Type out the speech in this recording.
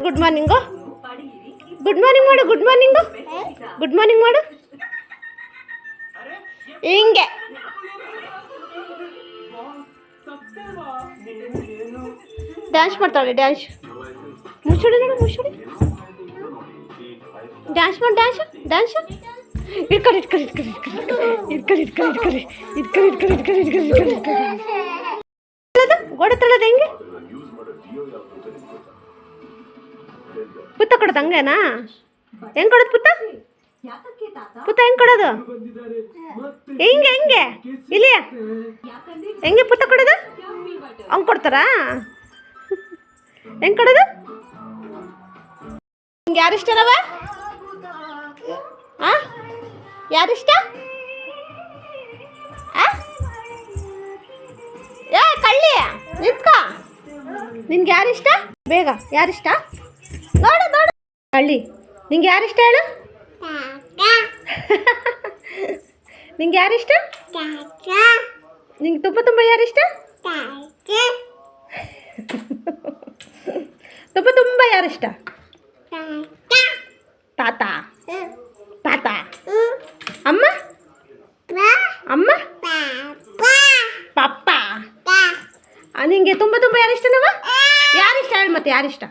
Good morning good morning ಮಾಡು good morning good morning ಮಾಡು ಹಿಂಗೆ ಡ್ಯಾನ್ಸ್ ಮಾಡ್ತಾಳೆ ಡ್ಯಾನ್ಸ್ ಮುಚ್ಚುಡಿ ನೋಡು ಮುಚ್ಚುಡಿ ಡ್ಯಾನ್ಸ್ ಮಾಡಿ ಡ್ಯಾನ್ಸ್ ಡ್ಯಾನ್ಸ್ ಇಟ್ಕೊಳ್ಳಿ ಇಟ್ಕೊಳ್ಳಿ ಇಟ್ಕೊಳ್ಳಿ ಇಟ್ಕೊಳ್ಳಿ ಇಟ್ಕೊಳ್ಳಿ ಇಟ್ಕೊಳ್ಳಿ ಇಟ್ಕೊಳ್ಳಿ ಇಟ್ಕೊಳ್ಳಿ ಇಟ್ಕೊಳ್ಳಿ ಇಟ್ಕೊಳ್ಳಿ ಇಟ್ಕೊಳ್ಳಿ ಇಟ್ಕೊಳ್ಳಿ ಗೋಡೆ ತಳ್ಳೋದು ಹೆಂಗೆ ಪುತ್ತ ಕೊಡೋದು ಹಂಗೇನಾ? ಹೆಂಗ್ ಕೊಡೋದು ಪುತ್ತ ಪುತ್ತ ಹೆಂಗ್ ಕೊಡೋದು? ಹೆಂಗೆ ಹೆಂಗೆ? ಇಲ್ಲಿಯ? ಹೆಂಗೆ ಪುತ್ತ ಕೊಡೋದು? ಹಂಗೆ ಕೊಡ್ತಾರಾ? ಹೆಂಗ್ ಕೊಡೋದು? ನಿಂಗೆ ಯಾರು ಇಷ್ಟನವ ಆ? ಯಾರಿಷ್ಟ? ಏ, ಕಳ್ಳಿ, ನಿಂತ್ಕ. ನಿನ್ಗೆ ಯಾರಿಷ್ಟ ಬೇಗ ಯಾರಿಷ್ಟ ನೋಡು ನೋಡು. ಹಳ್ಳಿ. ನಿಂಗೆ ಯಾರಿಷ್ಟ ಹೇಳು? ನಿಂಗೆ ಯಾರಿಷ್ಟ ನಿಂಗೆ ತುಂಬ ತುಂಬ ಯಾರಿಷ್ಟ ತುಂಬ ತುಂಬ ಯಾರಿಷ್ಟ ತಾತ. ತಾತ. ಅಮ್ಮ? ಅಮ್ಮ? ಪಪ್ಪ. ನಿಂಗೆ ತುಂಬ ತುಂಬ ಯಾರಿಷ್ಟನವ ಯಾರಿಷ್ಟ ಹೇಳು ಮತ್ತೆ ಯಾರಿಷ್ಟ